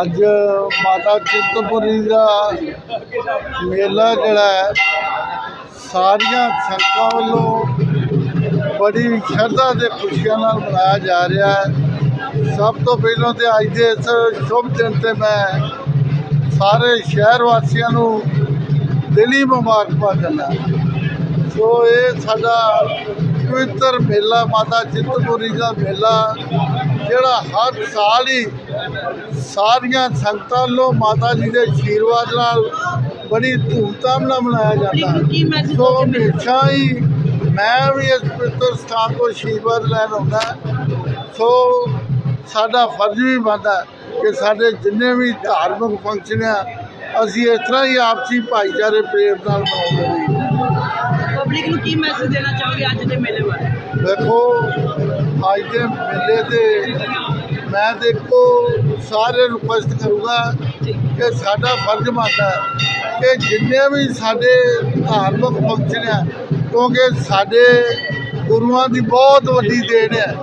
ਅੱਜ ਮਾਤਾ ਚਿੰਤਪੁਰਨੀ ਦਾ ਮੇਲਾ ਜਿਹੜਾ ਹੈ, ਸਾਰੀਆਂ ਸੰਗਤਾਂ ਵੱਲੋਂ ਬੜੀ ਸ਼ਰਧਾ ਤੇ ਖੁਸ਼ੀਆਂ ਨਾਲ ਮਨਾਇਆ ਜਾ ਰਿਹਾ ਹੈ। ਸਭ ਤੋਂ ਪਹਿਲਾਂ ਤੇ ਅੱਜ ਦੇ ਇਸ ਸ਼ੁਭ ਦਿਨ ਤੇ ਮੈਂ ਸਾਰੇ ਸ਼ਹਿਰ ਵਾਸੀਆਂ ਨੂੰ ਦਿਲੀ ਮੁਬਾਰਕਬਾਦ ਦਿੰਦਾ ਸੋ ਇਹ ਸਾਡਾ ਪਵਿੱਤਰ ਮੇਲਾ, ਮਾਤਾ ਚਿੰਤਪੁਰਨੀ ਦਾ ਮੇਲਾ, ਜਿਹੜਾ ਹਰ ਸਾਲ ਹੀ ਸਾਰੀਆਂ ਸੰਗਤਾਂ ਵੱਲੋਂ ਮਾਤਾ ਜੀ ਦੇ ਆਸ਼ੀਰਵਾਦ ਨਾਲ ਬੜੀ ਧੂਮਧਾਮ ਨਾਲ ਮਨਾਇਆ ਜਾਂਦਾ ਹੈ। ਸੋ ਹਮੇਸ਼ਾ ਹੀ ਮੈਂ ਵੀ ਇਸ ਪਵਿੱਤਰ ਸਥਾਨ ਤੋਂ ਆਸ਼ੀਰਵਾਦ ਲੈਣ ਆਉਂਦਾ ਸੋ ਸਾਡਾ ਫਰਜ਼ ਵੀ ਬਣਦਾ ਹੈ ਕਿ ਸਾਡੇ ਜਿੰਨੇ ਵੀ ਧਾਰਮਿਕ ਫੰਕਸ਼ਨ ਆ ਅਸੀਂ ਇਸ ਤਰ੍ਹਾਂ ਹੀ ਆਪਸੀ ਭਾਈਚਾਰੇ ਪ੍ਰੇਮ ਨਾਲ ਮਨਾਉਂਦੇ ਰਹੀਏ। ਪਬਲਿਕ ਨੂੰ ਕੀ ਮੈਸੇਜ ਦੇਣਾ ਚਾਹੋਗੇ ਅੱਜ ਦੇ ਮੇਲੇ ਬਾਰੇ? ਦੇਖੋ ਅੱਜ ਦੇ ਮੇਲੇ ਤੇ ਮੈਂ ਦੇਖੋ ਸਾਰੇ ਰਿਕੁਐਸਟ ਕਰੂੰਗਾ ਕਿ ਸਾਡਾ ਫਰਜ਼ ਬਣਦਾ ਕਿ ਜਿੰਨੇ ਵੀ ਸਾਡੇ ਧਾਰਮਿਕ ਫੰਕਸ਼ਨ ਆ ਕਿਉਂਕਿ ਸਾਡੇ ਗੁਰੂਆਂ ਦੀ ਬਹੁਤ ਵੱਡੀ ਦੇਣ ਹੈ।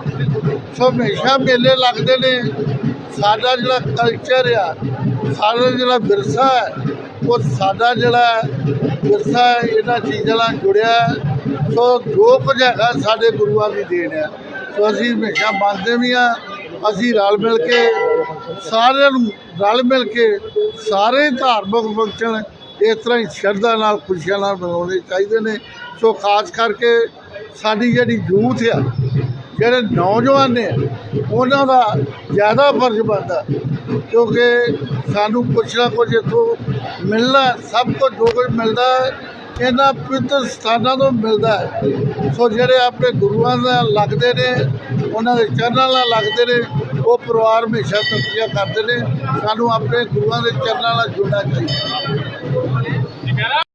ਸੋ ਹਮੇਸ਼ਾ ਮੇਲੇ ਲੱਗਦੇ ਨੇ। ਸਾਡਾ ਜਿਹੜਾ ਕਲਚਰ ਆ ਸਾਡਾ ਜਿਹੜਾ ਵਿਰਸਾ ਹੈ ਉਹ ਸਾਡਾ ਜਿਹੜਾ ਵਿਰਸਾ ਹੈ, ਇਹਨਾਂ ਚੀਜ਼ਾਂ ਨਾਲ ਜੁੜਿਆ। ਸੋ ਜੋ ਕੁਝ ਹੈਗਾ ਸਾਡੇ ਗੁਰੂਆਂ ਦੀ ਦੇਣ ਹੈ। ਸੋ ਅਸੀਂ ਹਮੇਸ਼ਾ ਮੰਨਦੇ ਵੀ ਆ ਅਸੀਂ ਰਲ ਮਿਲ ਕੇ ਸਾਰਿਆਂ ਨੂੰ ਰਲ ਮਿਲ ਕੇ ਸਾਰੇ ਧਾਰਮਿਕ ਫੰਕਸ਼ਨ ਇਸ ਤਰ੍ਹਾਂ ਹੀ ਸ਼ਰਧਾ ਨਾਲ, ਖੁਸ਼ੀਆਂ ਨਾਲ ਮਨਾਉਣੇ ਚਾਹੀਦੇ ਨੇ। ਸੋ ਖਾਸ ਕਰਕੇ ਸਾਡੀ ਜਿਹੜੀ ਯੂਥ ਆ, ਜਿਹੜੇ ਨੌਜਵਾਨ ਨੇ, ਉਹਨਾਂ ਦਾ ਜ਼ਿਆਦਾ ਫਰਜ਼ ਬਣਦਾ। ਕਿਉਂਕਿ ਸਾਨੂੰ ਕੁਛ ਨਾ ਕੁਛ ਇੱਥੋਂ ਮਿਲਣਾ, ਸਭ ਕੁਝ ਜੋ ਕੁਝ ਮਿਲਦਾ ਹੈ ਇਹਨਾਂ ਪਵਿੱਤਰ ਸਥਾਨਾਂ ਤੋਂ ਮਿਲਦਾ ਹੈ। ਸੋ ਜਿਹੜੇ ਆਪਣੇ ਗੁਰੂਆਂ ਨਾਲ ਲੱਗਦੇ ਨੇ, ਉਹਨਾਂ ਦੇ ਚਰਨਾਂ ਨਾਲ ਲੱਗਦੇ ਨੇ, ਉਹ ਪਰਿਵਾਰ ਹਮੇਸ਼ਾ ਤਰੱਕੀਆਂ ਕਰਦੇ ਨੇ। ਸਾਨੂੰ ਆਪਣੇ ਗੁਰੂਆਂ ਦੇ ਚਰਨਾਂ ਨਾਲ ਜੁੜਨਾ ਚਾਹੀਦਾ।